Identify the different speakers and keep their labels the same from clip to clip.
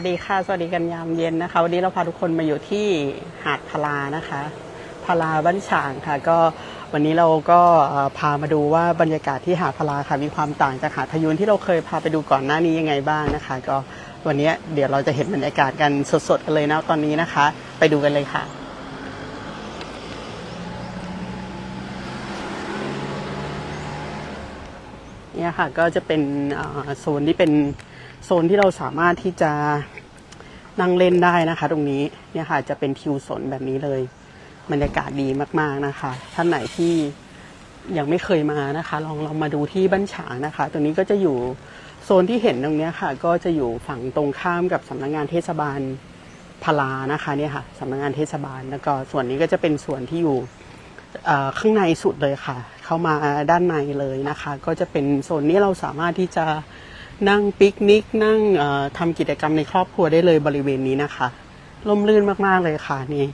Speaker 1: สวัสดีค่ะ สวัสดีกันยามเย็นนะคะ วันนี้เราพาทุกคนมาอยู่ที่หาดพลานะคะพลาบ้านฉางค่ะ ก็วันนี้เราก็พามาดูว่าบรรยากาศที่หาดพลาค่ะ มีความต่างจากหาดพยูนที่เราเคยพาไปดูก่อนหน้านี้ยังไงบ้างนะคะ ก็วันนี้เดี๋ยวเราจะเห็นบรรยากาศกันสดๆกันเลยนะตอนนี้นะคะ ไปดูกันเลยค่ะเนี่ยค่ะก็จะเป็นโซนที่เป็น โซนที่เราสามารถที่จะนั่งเล่นได้นะคะ ตรงนี้เนี่ยค่ะจะเป็นทิวสนแบบนี้เลยบรรยากาศดีมาก ๆนะคะ ท่านไหนที่ยังไม่เคยมานะคะ ลองลองมาดูที่บ้านฉางนะคะตรงนี้ก็จะอยู่โซนที่เห็นตรงนี้ค่ะ ก็จะอยู่ฝั่งตรงข้ามกับสำนักงานเทศบาลพลานะคะเนี่ยค่ะสำนักงานเทศบาลแล้วก็ส่วนนี้ก็จะเป็นส่วนที่อยู่ข้างในสุดเลยค่ะ เข้ามาด้านในเลยนะคะ ก็จะเป็นโซนนี้เราสามารถที่จะ นั่งปิกนิกนั่งทำกิจกรรมในครอบครัวได้เลยบริเวณนี้นะคะร่มรื่นมากๆเลยค่ะนี่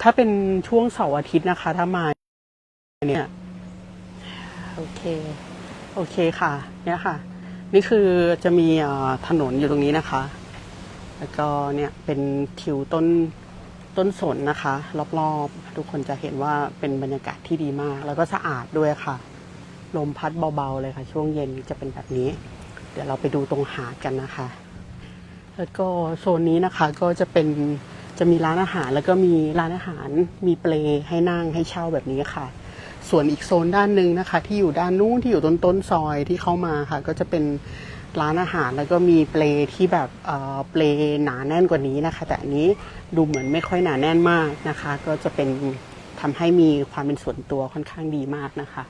Speaker 1: ถ้าเป็นช่วงเสาร์อาทิตย์นะคะ ถ้ามาเนี่ยโอเค โอเคค่ะ เนี่ยค่ะ นี่คือจะมีถนนอยู่ตรงนี้นะคะ แล้วก็เนี่ยเป็นทิวต้นต้นสนนะคะ รอบๆ ทุกคนจะเห็นว่าเป็นบรรยากาศที่ดีมาก แล้วก็สะอาดด้วยค่ะ ลมพัดเบาๆเลยค่ะ ช่วงเย็นจะเป็นแบบนี้ ดี๋ยวเราไปดูตรงหาดกันนะคะ แล้วก็โซนนี้นะคะก็จะเป็นจะมีร้านอาหารแล้วก็มีร้านอาหารมีเปลให้นั่งให้เช่าแบบนี้ค่ะ ส่วนอีกโซนด้านหนึ่งนะคะ ที่อยู่ด้านนู้นที่อยู่ต้นต้นซอยที่เข้ามาค่ะ ก็จะเป็นร้านอาหารแล้วก็มีเปลที่แบบเอ่อเปลหนาแน่นกว่านี้นะคะ แต่อันนี้ดูเหมือนไม่ค่อยหนาแน่นมากนะคะ ก็จะเป็นทำให้มีความเป็นส่วนตัวค่อนข้างดีมากนะคะ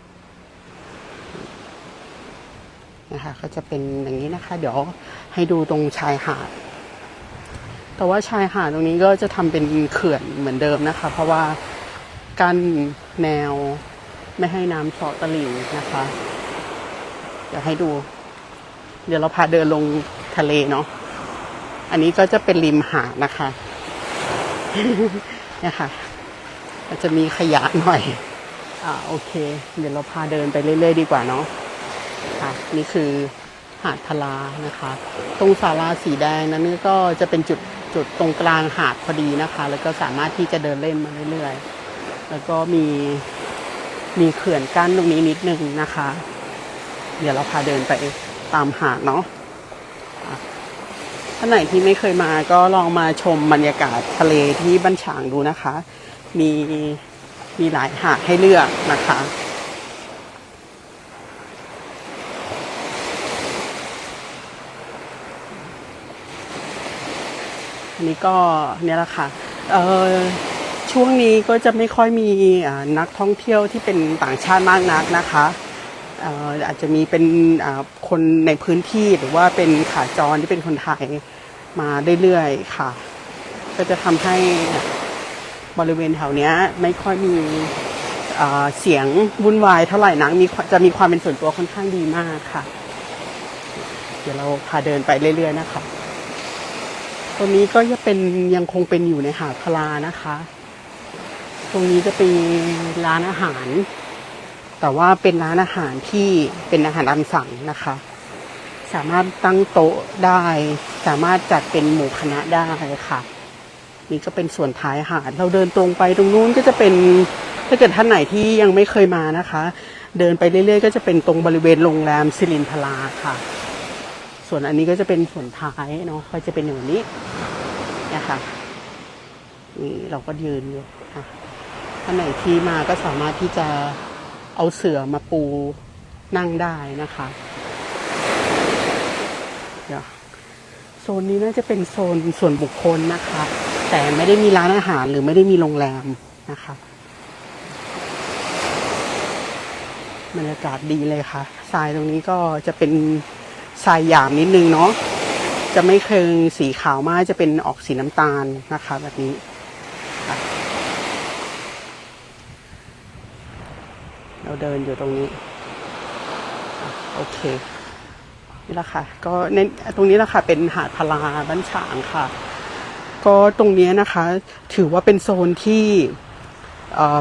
Speaker 1: นะคะก็จะเป็นอย่างนี้นะคะ เดี๋ยวให้ดูตรงชายหาด แต่ว่าชายหาดตรงนี้ก็จะทำเป็นเขื่อนเหมือนเดิมนะคะ เพราะว่ากั้นแนวไม่ให้น้ำเสาะตลิ่งนะคะ เดี๋ยวให้ดู เดี๋ยวเราพาเดินลงทะเลเนาะอันนี้ก็จะเป็นริมหาดนะคะเนี่ยค่ะจะมีขยะหน่อย อ่าโอเค เดี๋ยวเราพาเดินไปเรื่อยๆดีกว่าเนาะ ค่ะนี่คือหาดพลานะคะ ตรงศาลาสีแดงนั้นก็จะเป็นจุดจุดตรงกลางหาดพอดีนะคะ แล้วก็สามารถที่จะเดินเล่นมาเรื่อยๆ แล้วก็มีมีเขื่อนกั้นตรงนี้นิดนึงนะคะ เดี๋ยวเราพาเดินไปตามหาดเนาะท่านไหนที่ไม่เคยมาก็ลองมาชมบรรยากาศทะเลที่บ้านฉางดูนะคะ มีมีหลายหาดให้เลือกนะคะ อันนี้ก็เนี่ยแหละค่ะเอ่อช่วงนี้ก็จะไม่ค่อยมีนักท่องเที่ยวที่เป็นต่างชาติมากนักนะคะเอ่ออาจจะมีเป็นคนในพื้นที่หรือว่าเป็นขาจรที่เป็นคนไทยมาเรื่อยๆค่ะ ก็จะทำให้บริเวณแถวเนี้ยไม่ค่อยมีเสียงวุ่นวายเท่าไหร่นักมีจะมีความเป็นส่วนตัวค่อนข้างดีมากค่ะ เดี๋ยวเราพาเดินไปเรื่อยๆนะคะ ตรงนี้ก็จะเป็นยังคงเป็นอยู่ในหาดพลานะคะ ตรงนี้จะเป็นร้านอาหาร แต่ว่าเป็นร้านอาหารที่เป็นอาหารตามสั่งนะคะ สามารถตั้งโต๊ะได้ สามารถจัดเป็นหมู่คณะได้ค่ะ นี่ก็เป็นส่วนท้ายหาด เราเดินตรงไปตรงนู้นก็จะเป็นถ้าเกิดท่านไหนที่ยังไม่เคยมานะคะ เดินไปเรื่อยๆ ก็จะเป็นตรงบริเวณโรงแรมสิรินพลาค่ะ ส่วนอันนี้ก็จะเป็นส่วนท้ายเนาะก็จะเป็นอย่างนี้นี่ยค่ะนี่เราก็ยืนอยู่ค่ะท่านไหนที่มาก็สามารถที่จะเอาเสื่อมาปูนั่งได้นะคะเดี๋ยวโซนนี้น่าจะเป็นโซนส่วนบุคคลนะคะ แต่ไม่ได้มีร้านอาหารหรือไม่ได้มีโรงแรมนะคะบรรยากาศดีเลยค่ะทรายตรงนี้ก็จะเป็น ทรายหยาบนิดนึงเนาะจะไม่เคืองสีขาวมากจะเป็นออกสีน้ำตาลนะคะ แบบนี้เราเดินอยู่ตรงนี้ โอเค นี่แหละค่ะ ก็ในตรงนี้แหละค่ะ เป็นหาดพลาบ้านฉางค่ะ ก็ตรงนี้นะคะ ถือว่าเป็นโซนที่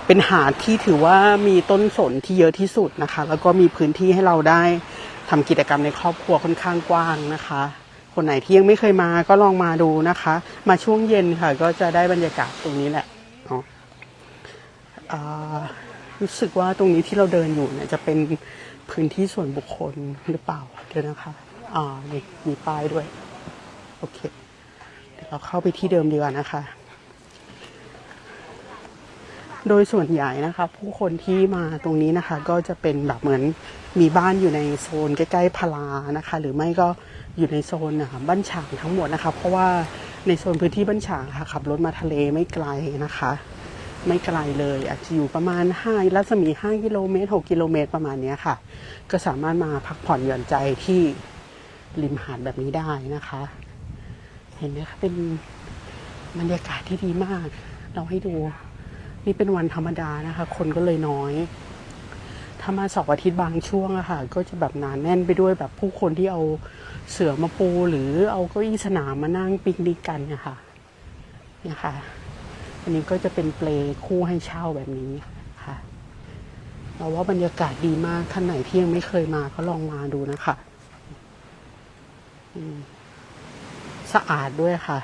Speaker 1: เป็นหาดที่ถือว่ามีต้นสนที่เยอะที่สุดนะคะ แล้วก็มีพื้นที่ให้เราได้ ทำกิจกรรมในครอบครัวค่อนข้างกว้างนะคะ คนไหนที่ยังไม่เคยมาก็ลองมาดูนะคะ มาช่วงเย็นค่ะ ก็จะได้บรรยากาศตรงนี้แหละเนาะอ่ารู้สึกว่าตรงนี้ที่เราเดินอยู่เนี่ยจะเป็นพื้นที่ส่วนบุคคลหรือเปล่าเดี๋ยวนะคะ อ่านี่มีป้ายด้วย โอเค เดี๋ยวเราเข้าไปที่เดิมดีกว่านะคะ โดยส่วนใหญ่นะคะผู้คนที่มาตรงนี้นะคะ ก็จะเป็นแบบเหมือนมีบ้านอยู่ในโซนใกล้ๆพลานะคะ หรือไม่ก็อยู่ในโซนนะคะบ้านฉางทั้งหมดนะคะ เพราะว่าในโซนพื้นที่บ้านฉางค่ะขับรถมาทะเลไม่ไกลนะคะ ไม่ไกลเลยอาจจะอยู่ประมาณ5รัศมี5กิโลเมตร6กิโลเมตรประมาณนี้ค่ะ ก็สามารถมาพักผ่อนหย่อนใจที่ริมหาดแบบนี้ได้นะคะ เห็นไหมคะเป็นบรรยากาศที่ดีมาก เราให้ดู นี่เป็นวันธรรมดานะคะ คนก็เลยน้อยถ้ามาเสาร์อาทิตย์บางช่วงอะค่ะ ก็จะแบบหนานแน่นไปด้วยแบบผู้คนที่เอาเสือมาปู หรือเอาเก้าอี้สนามมานั่งปิกนิกกันนี่ยค่ะเนี่ยค่ะ อันนี้ก็จะเป็นเปลคู่ให้เช่าแบบนี้ค่ะเราว่าบรรยากาศดีมากท่านไหนที่ยังไม่เคยมาก็ลองมาดูนะคะสะอาดด้วยค่ะ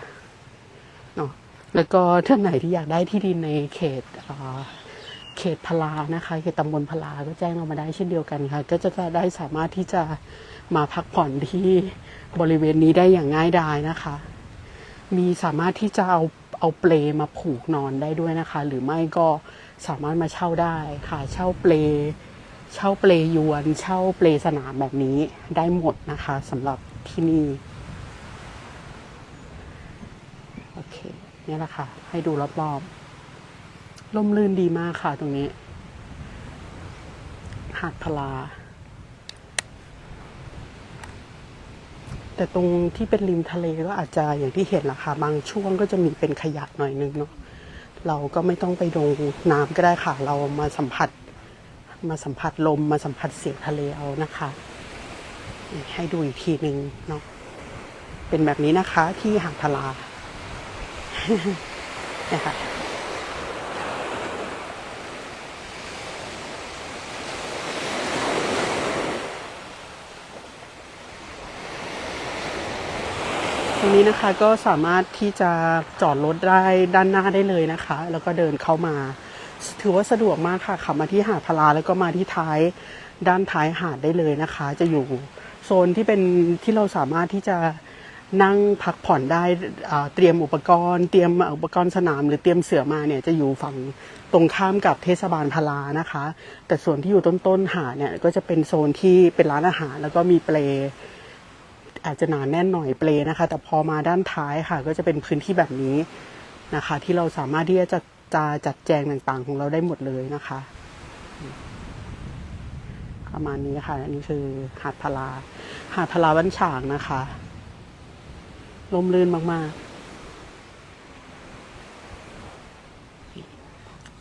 Speaker 1: เนาะ แล้วก็ท่านไหนที่อยากได้ที่ดินในเขตเขตพลานะคะเขตตำบลพลาก็แจ้งเรามาได้เช่นเดียวกันค่ะ ก็จะได้สามารถที่จะมาพักผ่อนที่บริเวณนี้ได้อย่างง่ายดายนะคะ มีสามารถที่จะเอาเอาเปลมาผูกนอนได้ด้วยนะคะ หรือไม่ก็สามารถมาเช่าได้ค่ะ เช่าเปลเช่าเปลยวน เช่าเปลสนามแบบนี้ได้หมดนะคะสำหรับที่นี่ โอเค เนี่แหละค่ะ ให้ดูรอบๆล่มลื่นดีมากค่ะตรงนี้ หาดพลา แต่ตรงที่เป็นริมทะเลก็อาจจะอย่างที่เห็นละค่ะ บางช่วงก็จะมีเป็นขยะหน่อยนึงเนาะเราก็ไม่ต้องไปลงน้ำก็ได้ค่ะ เรามาสัมผัส มาสัมผัสลมมาสัมผัสเสียงทะเลเอานะคะ ให้ดูอีกทีหนึ่งเนาะเป็นแบบนี้นะคะที่หาดพลา นะคะตรงนี้นะคะก็สามารถที่จะจอดรถได้ด้านหน้าได้เลยนะคะ แล้วก็เดินเข้ามา ถือว่าสะดวกมากค่ะขับมาที่หาดพลาแล้วก็มาที่ท้ายด้านท้ายหาดได้เลยนะคะ จะอยู่โซนที่เป็นที่เราสามารถที่จะ นั่งพักผ่อนได้เตรียมอุปกรณ์ เตรียมอุปกรณ์สนาม หรือเตรียมเสือมาเนี่ยจะอยู่ฝั่งตรงข้ามกับเทศบาลพลานะคะ แต่ส่วนที่อยู่ต้นๆหาเนี่ยก็จะเป็นโซนที่เป็นร้านอาหาร แล้วก็มีเปลอาจจะหนาแน่นหน่อยเปลนะคะ แต่พอมาด้านท้ายค่ะ ก็จะเป็นพื้นที่แบบนี้นะคะ ที่เราสามารถที่จะจัดจะจัดแจงต่างๆของเราได้หมดเลยนะคะ ประมาณนี้ค่ะ อันนี้คือหาดพลา หาดพลาบ้านฉางนะคะ ลมลื่นมาก ๆ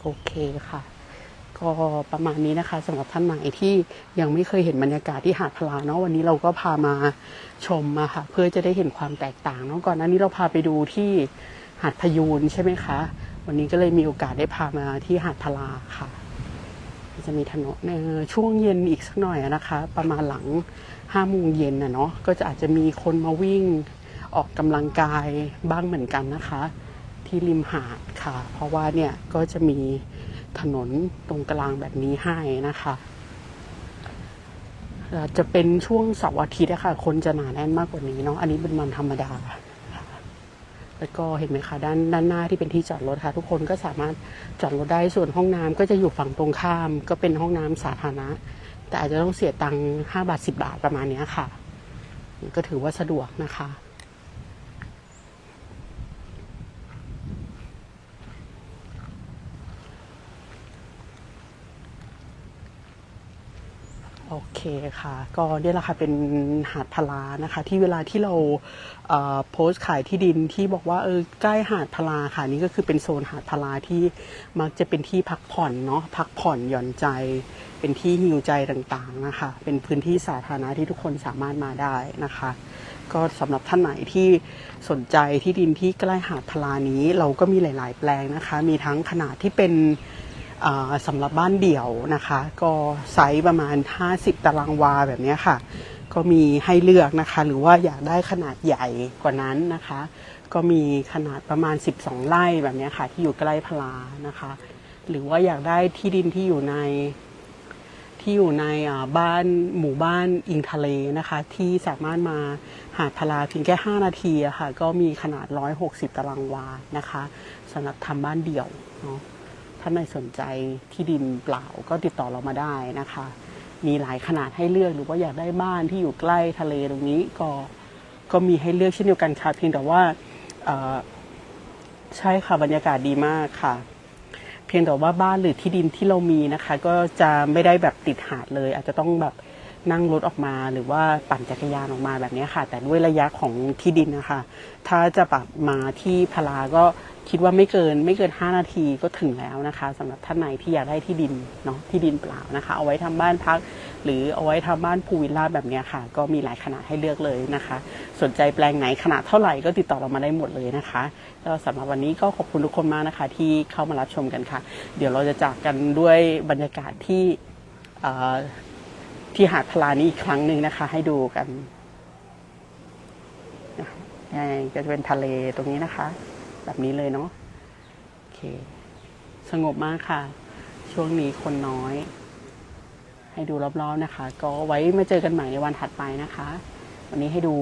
Speaker 1: โอเคค่ะ ก็ประมาณนี้นะคะสำหรับท่านไหนที่ยังไม่เคยเห็นบรรยากาศที่หาดพลาเนาะวันนี้เราก็พามาชมมาค่ะ เพื่อจะได้เห็นความแตกต่างเนาะก่อนหน้านี้เราพาไปดูที่หาดพยูนใช่ไหมคะ วันนี้ก็เลยมีโอกาสได้พามาที่หาดพลาค่ะจะมีถนนช่วงเย็นอีกสักหน่อยนะคะ ประมาณหลังห้าโมงเย็นนะเนาะก็จะอาจจะมีคนมาวิ่ง ออกกำลังกายบ้างเหมือนกันนะคะ ที่ริมหาดค่ะ เพราะว่าเนี่ยก็จะมีถนนตรงกลางแบบนี้ให้นะคะจะเป็นช่วงเสาร์อาทิตย์อะค่ะคนจะหนาแน่นมากกว่านี้เนาะอันนี้เป็นวันธรรมดา แล้วก็เห็นไหมคะด้านด้านหน้าที่เป็นที่จอดรถค่ะ ทุกคนก็สามารถจอดรถได้ส่วนห้องน้ำก็จะอยู่ฝั่งตรงข้าม ก็เป็นห้องน้ำสาธารณะ แต่อาจจะต้องเสียตังค์ห้าบาทสิบาทประมาณเนี้ยค่ะ ก็ถือว่าสะดวกนะคะ เคค่ะ ก็เนี่ยแหละค่ะเป็นหาดพลานะคะ ที่เวลาที่เราโพสต์ขายที่ดินที่บอกว่าเออใกล้หาดพลาค่ะนี่ก็คือเป็นโซนหาดพลาที่มักจะเป็นที่พักผ่อนเนาะพักผ่อนหย่อนใจ เป็นที่ฮิวใจต่างๆนะคะ เป็นพื้นที่สาธารณะที่ทุกคนสามารถมาได้นะคะ ก็สำหรับท่านไหนที่สนใจที่ดินที่ใกล้หาดพลานี้เราก็มีหลาย ๆ แปลงนะคะ มีทั้งขนาดที่เป็น สำหรับบ้านเดี่ยวนะคะ ก็ไซส์ประมาณ 50 ตารางวาแบบนี้ค่ะ ก็มีให้เลือกนะคะ หรือว่าอยากได้ขนาดใหญ่กว่านั้นนะคะ ก็มีขนาดประมาณ 12 ไร่แบบนี้ค่ะ ที่อยู่ใกล้พลานะคะ หรือว่าอยากได้ที่ดินที่อยู่ในที่อยู่ในบ้านหมู่บ้านอิงทะเลนะคะ ที่สามารถมาหาดพลาเพียงแค่ 5 นาทีอะค่ะ ก็มีขนาด 160 ตารางวานะคะสำหรับทำบ้านเดี่ยวเนาะ ถ้าในสนใจที่ดินเปล่าก็ติดต่อเรามาได้นะคะ มีหลายขนาดให้เลือกหรือว่าอยากได้บ้านที่อยู่ใกล้ทะเลตรงนี้ก็ก็มีให้เลือกเช่นเดียวกันค่ะเพียงแต่ว่าใช่ค่ะบรรยากาศดีมากค่ะ เพียงแต่ว่าบ้านหรือที่ดินที่เรามีนะคะ ก็จะไม่ได้แบบติดหาดเลย อาจจะต้องแบบนั่งรถออกมาหรือว่าปั่นจักรยานออกมาแบบนี้ค่ะ แต่ด้วยระยะของที่ดินนะคะ ถ้าจะปรับมาที่พลาก็ คิดว่าไม่เกินไม่เกิน 5 นาทีก็ถึงแล้วนะคะสำหรับท่านไหนที่อยากได้ที่ดินเนาะที่ดินเปล่านะคะ เอาไว้ทำบ้านพัก หรือเอาไว้ทำบ้านพูวิลล่าแบบนี้ค่ะ ก็มีหลายขนาดให้เลือกเลยนะคะ สนใจแปลงไหนขนาดเท่าไหร่ก็ติดต่อเรามาได้หมดเลยนะคะแล้วสำหรับวันนี้ก็ขอบคุณทุกคนมากนะคะ ที่เข้ามารับชมกันค่ะ เดี๋ยวเราจะจากกันด้วยบรรยากาศที่ที่หาดพลานี้อีกครั้งหนึ่งนะคะ ให้ดูกันนี่ก็จะเป็นทะเลตรงนี้นะคะ แบบนี้เลยเนาะโอเค สงบมากค่ะ ช่วงนี้คนน้อย ให้ดูรอบๆนะคะ ก็ไว้มาเจอกันใหม่ในวันถัดไปนะคะ วันนี้ให้ดู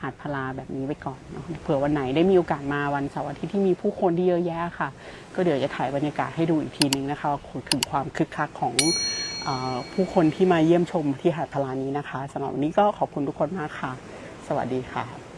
Speaker 1: หาดพลาแบบนี้ไปก่อนเนาะเผื่อวันไหนได้มีโอกาสมาวันเสาร์อาทิตย์ที่มีผู้คนที่เยอะแยะค่ะ ก็เดี๋ยวจะถ่ายบรรยากาศให้ดูอีกทีนึงนะคะถึงความคึกคักของอผู้คนที่มาเยี่ยมชมที่หาดพลานี้นะคะสำหรับวันนี้ก็ขอบคุณทุกคนมากค่ะ สวัสดีค่ะ